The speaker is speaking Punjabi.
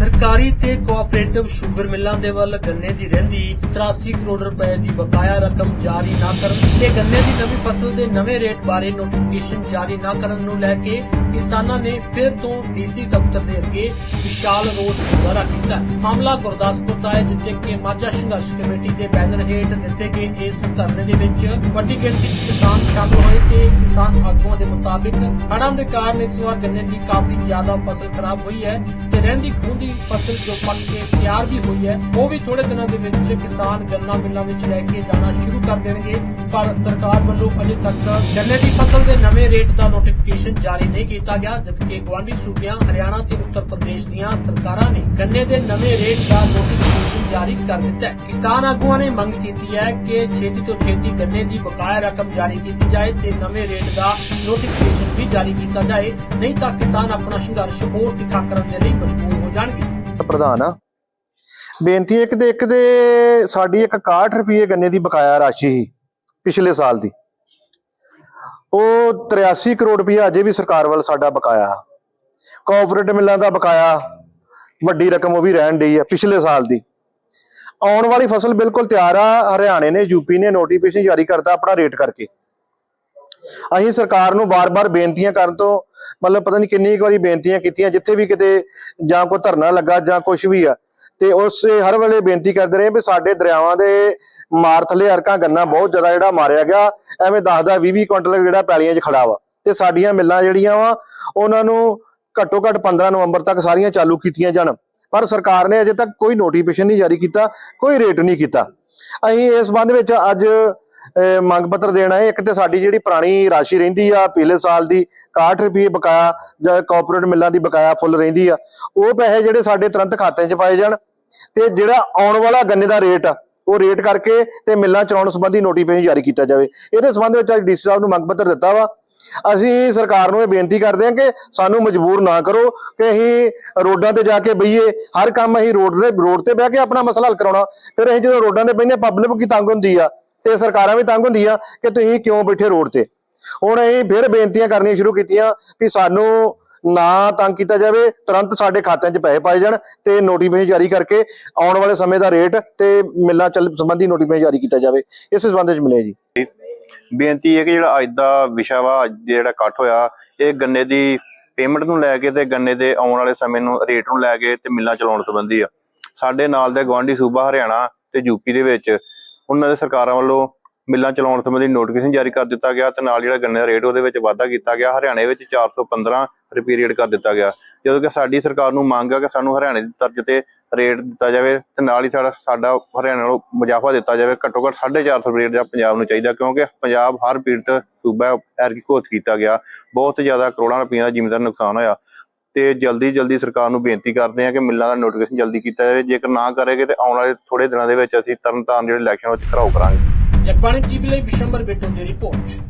ਸਰਕਾਰੀ ਤੇ ਕੋਆਪਰੇਟਿਵ ਸ਼ੂਗਰ ਮਿੱਲਾਂ ਦੇ ਵੱਲ ਗੰਨੇ ਦੀ ਰਹਿੰਦੀ 83 ਕਰੋੜ ਰੁਪਏ ਦੀ ਬਕਾਇਆ ਰਕਮ ਜਾਰੀ ਨਾ ਕਰਨ ਤੇ ਗੰਨੇ ਦੀ ਨਵੀਂ ਫਸਲ ਦੇ ਨਵੇਂ ਰੇਟ ਬਾਰੇ ਨੋਟੀਫਿਕੇਸ਼ਨ ਜਾਰੀ ਨਾ ਕਰਨ ਨੂੰ ਲੈ ਕੇ ਕਿਸਾਨਾਂ ਨੇ ਫਿਰ ਤੋਂ ਡੀਸੀ ਦਫ਼ਤਰ ਦੇ ਅੱਗੇ ਵਿਸ਼ਾਲ ਰੋਸ ਮੁਜ਼ਾਹਰਾ ਕੀਤਾ। ਮਾਮਲਾ ਗੁਰਦਾਸਪੁਰ ਦਾ ਹੈ, ਜਿੱਥੇ ਕਿ ਮਾਝਾ ਸੰਘਰਸ਼ ਕਮੇਟੀ ਦੇ ਬੈਨਰ ਹੇਠ ਦਿੱਤੇ ਗਏ ਇਸ ਧਰਨੇ ਦੇ ਵਿੱਚ ਵੱਡੀ ਗਿਣਤੀ 'ਚ ਕਿਸਾਨ ਸ਼ਾਮਲ ਹੋਏ ਤੇ ਕਿਸਾਨ ਆਗੂਆਂ ਦੇ ਮੁਤਾਬਿਕ ਹੜ੍ਹਾਂ ਦੇ ਕਾਰਨ ਇਸ ਵਾਰ ਗੰਨੇ ਦੀ ਕਾਫੀ ਜ਼ਿਆਦਾ ਫਸਲ ਖਰਾਬ ਹੋਈ ਹੈ ਤੇ ਰਹਿੰਦੀ ਖੂੰਦੀ ਫਸਲ ਜੋ ਪੱਕ ਕੇ ਤਿਆਰ ਵੀ ਹੋਈ ਹੈ, ਉਹ ਵੀ ਥੋੜੇ ਦਿਨਾਂ ਦੇ ਵਿੱਚ ਕਿਸਾਨ ਗੰਨਾ ਮਿੱਲਾਂ ਵਿੱਚ ਲੈ ਕੇ ਜਾਣਾ ਸ਼ੁਰੂ ਕਰ ਦੇਣਗੇ। ਪਰ ਸਰਕਾਰ ਵੱਲੋਂ ਅਜੇ ਤੱਕ ਗੰਨੇ ਦੀ ਫਸਲ ਦੇ ਨਵੇਂ ਰੇਟ ਦਾ ਨੋਟੀਫਿਕੇਸ਼ਨ ਜਾਰੀ ਨਹੀਂ ਕੀਤਾ ਗਿਆ, ਜਦਕਿ ਗਵਾਂਢੀ ਸੂਬਿਆਂ, ਹਰਿਆਣਾ ਤੇ ਉੱਤਰ ਪ੍ਰਦੇਸ਼ ਦੀਆਂ ਸਰਕਾਰਾਂ ਨੇ ਗੰਨੇ ਦੇ ਨਵੇਂ ਰੇਟ ਦਾ ਨੋਟੀਫਿਕੇਸ਼ਨ ਜਾਰੀ ਕਰ ਦਿੱਤਾ ਹੈ। ਕਿਸਾਨ ਆਗੂਆਂ ਨੇ ਮੰਗ ਕੀਤੀ ਹੈ ਕਿ ਛੇਤੀ ਤੋਂ ਛੇਤੀ ਗੰਨੇ ਦੀ ਬਕਾਇਆ ਰਕਮ ਜਾਰੀ ਕੀਤੀ ਜਾਏ ਤੇ ਨਵੇਂ ਰੇਟ ਦਾ ਨੋਟੀਫਿਕੇਸ਼ਨ ਵੀ ਜਾਰੀ ਕੀਤਾ ਜਾਏ, ਨਹੀਂ ਤਾਂ ਕਿਸਾਨ ਆਪਣਾ ਸੰਘਰਸ਼ ਹੋਰ ਤਿੱਖਾ ਕਰਨ ਦੇ ਲਈ ਮਜਬੂਰ ਹੋ ਜਾਣਗੇ। ਪ੍ਰਧਾਨ ਆ, ਬੇਨਤੀ ਹੈ ਕਿ ਇੱਕ ਦੇ ਸਾਡੀ 61 ਰੁਪਏ ਗੰਨੇ ਦੀ ਬਕਾਇਆ ਰਾਸ਼ੀ ਸੀ। ਪਿਛਲੇ ਸਾਲ ਦੀ। ਉਹ 83 ਕਰੋੜ ਰੁਪਇਆ ਅਜੇ ਵੀ ਸਰਕਾਰ ਵੱਲ ਸਾਡਾ ਬਕਾਇਆ। ਕੋਆਪਰੇਟਿਵ ਮਿੱਲਾਂ ਦਾ ਬਕਾਇਆ, ਵੱਡੀ ਰਕਮ ਉਹ ਵੀ ਰਹਿਣ ਡਈ ਆ ਪਿਛਲੇ ਸਾਲ ਦੀ। ਆਉਣ ਵਾਲੀ ਫਸਲ ਬਿਲਕੁਲ ਤਿਆਰ ਆ, ਹਰਿਆਣੇ ਨੇ ਯੂਪੀ ਨੇ ਨੋਟੀਫਿਕੇਸ਼ਨ ਜਾਰੀ ਕਰਤਾ ਆਪਣਾ ਰੇਟ ਕਰਕੇ। ਅਸੀਂ ਸਰਕਾਰ ਨੂੰ ਬਾਰ-ਬਾਰ ਬੇਨਤੀਆਂ ਕਰਨ ਤੋਂ, ਮਤਲਬ ਪਤਾ ਨਹੀਂ ਕਿੰਨੀ ਕੁ ਵਾਰੀ ਬੇਨਤੀਆਂ ਕੀਤੀਆਂ, ਜਿੱਥੇ ਵੀ ਕਿਤੇ ਜਾਂ ਕੋਈ ਧਰਨਾ ਲੱਗਾ ਜਾਂ ਕੁਝ ਵੀ ਆ ਤੇ ਉਸ ਹਰ ਵੇਲੇ ਬੇਨਤੀ ਕਰਦੇ ਰਹੇ ਵੀ ਸਾਡੇ ਦਰਿਆਵਾਂ ਦੇ ਮਾਰ ਥੱਲੇ ਅਰਕਾਂ ਗੰਨਾ ਬਹੁਤ ਜ਼ਿਆਦਾ ਜਿਹੜਾ ਮਾਰਿਆ ਗਿਆ, ਐਵੇਂ 10 ਦਾ 20 20 ਕੁਇੰਟਲ ਜਿਹੜਾ ਪੈਲੀਆਂ 'ਚ ਖੜਾ ਵਾ। ਤੇ ਸਾਡੀਆਂ ਮਿੱਲਾਂ ਜਿਹੜੀਆਂ ਵਾ, ਉਹਨਾਂ ਨੂੰ ਘੱਟੋ ਘੱਟ 15 ਨਵੰਬਰ ਤੱਕ ਸਾਰੀਆਂ ਚਾਲੂ ਕੀਤੀਆਂ ਜਾਣ। ਪਰ ਸਰਕਾਰ ਨੇ ਅਜੇ ਤੱਕ ਕੋਈ ਨੋਟੀਫਿਕੇਸ਼ਨ ਨਹੀਂ ਜਾਰੀ ਕੀਤਾ, ਕੋਈ ਰੇਟ ਨਹੀਂ ਕੀਤਾ। ਅਸੀਂ ਇਸ ਸੰਬੰਧ ਵਿੱਚ ਅੱਜ ਮੰਗ ਪੱਤਰ ਦੇਣਾ ਹੈ। ਇੱਕ ਤੇ ਸਾਡੀ ਜਿਹੜੀ ਪੁਰਾਣੀ ਰਾਸ਼ੀ ਰਹਿੰਦੀ ਆ, ਪਿਛਲੇ ਸਾਲ ਦੀ 61 ਰੁਪਏ ਬਕਾਇਆ ਜਾਂ ਕਾਰਪੋਰੇਟ ਮਿੱਲਾਂ ਦੀ ਬਕਾਇਆ ਫੁੱਲ ਰਹਿੰਦੀ ਆ। ਉਹ ਪੈਸੇ ਜਿਹੜੇ ਸਾਡੇ ਤੁਰੰਤ ਖਾਤੇ 'ਚ ਪਾਏ ਜਾਣ ਤੇ ਜਿਹੜਾ ਆਉਣ ਵਾਲਾ ਗੰਨੇ ਦਾ ਰੇਟ ਆ, ਉਹ ਰੇਟ ਕਰਕੇ ਤੇ ਮਿੱਲਾਂ ਚਲਾਉਣ ਸੰਬੰਧੀ ਨੋਟੀਫਿਕੇਸ਼ਨ ਜਾਰੀ ਕੀਤਾ ਜਾਵੇ। ਇਹਦੇ ਸੰਬੰਧ ਵਿੱਚ ਅੱਜ ਡੀਸੀ ਸਾਹਿਬ ਨੂੰ ਮੰਗ ਪੱਤਰ ਦਿੱਤਾ ਵਾ। ਅਸੀਂ ਸਰਕਾਰ ਨੂੰ ਇਹ ਬੇਨਤੀ ਕਰਦੇ ਹਾਂ ਕਿ ਸਾਨੂੰ ਮਜਬੂਰ ਨਾ ਕਰੋ ਕਿ ਅਸੀਂ ਰੋਡਾਂ ਤੇ ਜਾ ਕੇ ਬਈਏ। ਹਰ ਕੰਮ ਅਸੀਂ ਰੋਡ ਦੇ ਰੋਡ ਤੇ ਬਹਿ ਕੇ ਆਪਣਾ ਮਸਲਾ ਹੱਲ ਕਰਾਉਣਾ। ਫਿਰ ਅਸੀਂ ਜਦੋਂ ਰੋਡਾਂ ਤੇ ਬੈਠੇ ਪਬਲਿਕ ਕੀ ਤੰਗ ਹੁੰਦੀ ਆ? ਤੇ ਸਰਕਾਰਾਂ ਵੀ ਤੰਗ ਹੁੰਦੀਆਂ ਕਿ ਤੁਸੀਂ ਕਿਉਂ ਬੈਠੇ ਰੋਡ ਤੇ? ਹੁਣ ਅਸੀਂ ਫਿਰ ਬੇਨਤੀਆਂ ਕਰਨੀਆਂ ਸ਼ੁਰੂ ਕੀਤੀਆਂ ਕਿ ਸਾਨੂੰ ਨਾ ਤੰਗ ਕੀਤਾ ਜਾਵੇ, ਤੁਰੰਤ ਸਾਡੇ ਖਾਤਿਆਂ 'ਚ ਪੈਸੇ ਪਾਏ ਜਾਣ ਤੇ ਨੋਟੀਫਿਕੇਸ਼ਨ ਜਾਰੀ ਕਰਕੇ ਆਉਣ ਵਾਲੇ ਸਮੇਂ ਦਾ ਰੇਟ ਤੇ ਮਿੱਲਾਂ ਚੱਲ ਸੰਬੰਧੀ ਨੋਟੀਫਿਕੇਸ਼ਨ ਜਾਰੀ ਕੀਤਾ ਜਾਵੇ। ਇਸ ਸੰਬੰਧ ਵਿੱਚ ਮਿਲਿਆ ਜੀ। ਬੇਨਤੀ ਹੈ ਕਿ ਜਿਹੜਾ ਅੱਜ ਦਾ ਵਿਸ਼ਾ ਵਾ, ਅੱਜ ਦੇ ਜਿਹੜਾ ਇਕੱਠ ਹੋਇਆ, ਇਹ ਗੰਨੇ ਦੀ ਪੇਮੈਂਟ ਨੂੰ ਲੈ ਕੇ ਤੇ ਗੰਨੇ ਦੇ ਆਉਣ ਵਾਲੇ ਸਮੇਂ ਨੂੰ ਰੇਟ ਨੂੰ ਲੈ ਕੇ ਤੇ ਮਿੱਲਾਂ ਚਲਾਉਣ ਸੰਬੰਧੀ ਆ। ਸਾਡੇ ਨਾਲ ਦੇ ਗਵਾਂਢੀ ਸੂਬਾ ਹਰਿਆਣਾ ਤੇ ਯੂਪੀ ਦੇ ਵਿੱਚ ਉਹਨਾਂ ਦੇ ਸਰਕਾਰਾਂ ਵੱਲੋਂ ਮਿੱਲਾਂ ਚਲਾਉਣ ਸੰਬੰਧੀ ਨੋਟੀਫਿਕੇਸ਼ਨ ਜਾਰੀ ਕਰ ਦਿੱਤਾ ਗਿਆ ਤੇ ਨਾਲ ਜਿਹੜਾ ਗੰਨੇ ਦਾ ਰੇਟ ਉਹਦੇ ਵਿੱਚ ਵਾਧਾ ਕੀਤਾ ਗਿਆ। ਹਰਿਆਣੇ ਵਿੱਚ 415 ਰੁਪਏ ਰੇਟ ਕਰ ਦਿੱਤਾ ਗਿਆ। ਜਦੋਂ ਕਿ ਸਾਡੀ ਸਰਕਾਰ ਨੂੰ ਮੰਗ ਆ ਕਿ ਸਾਨੂੰ ਹਰਿਆਣੇ ਦੀ ਤਰਜ਼ ਤੇ ਰੇਟ ਦਿੱਤਾ ਜਾਵੇ ਤੇ ਨਾਲ ਹੀ ਸਾਡਾ ਸਾਡਾ ਹਰਿਆਣਾ ਨੂੰ ਮੁਜਾਫਾ ਦਿੱਤਾ ਜਾਵੇ। ਘੱਟੋ ਘੱਟ 450 ਰੁਪਏ ਰੇਟ ਦਾ ਪੰਜਾਬ ਨੂੰ ਚਾਹੀਦਾ ਕਿਉਂਕਿ ਪੰਜਾਬ ਹਰ ਪੀੜਤ ਸੂਬਾ ਐਰਕੀ ਘੋਸ਼ ਕੀਤਾ ਗਿਆ। ਬਹੁਤ ਜ਼ਿਆਦਾ ਕਰੋੜਾਂ ਰੁਪਈਆ ਦਾ ਜ਼ਿਮੀਂਦਾਰ ਨੁਕਸਾਨ ਹੋਇਆ। ਤੇ ਜਲਦੀ ਜਲਦੀ ਸਰਕਾਰ ਨੂੰ ਬੇਨਤੀ ਕਰਦੇ ਹਾਂ ਕਿ ਮਿੱਲਾਂ ਦਾ ਨੋਟੀਫਿਕੇਸ਼ਨ ਜਲਦੀ ਕੀਤਾ ਜਾਵੇ। ਜੇਕਰ ਨਾ ਕਰੇਗੇ ਤੇ ਆਉਣ ਵਾਲੇ ਥੋੜੇ ਦਿਨਾਂ ਦੇ ਵਿੱਚ ਅਸੀਂ ਤਰਨਤਾਰਨ ਜਿਹੜੇ ਇਲੈਕਸ਼ਨ ਵਿੱਚ ਘਰਾਓ ਕਰਾਂਗੇ। ਜਗਬਾਣੀ ਟੀਵੀ ਲਈ ਬਿਸ਼ੰਬਰ ਬੇਟੋ ਦੀ ਰਿਪੋਰਟ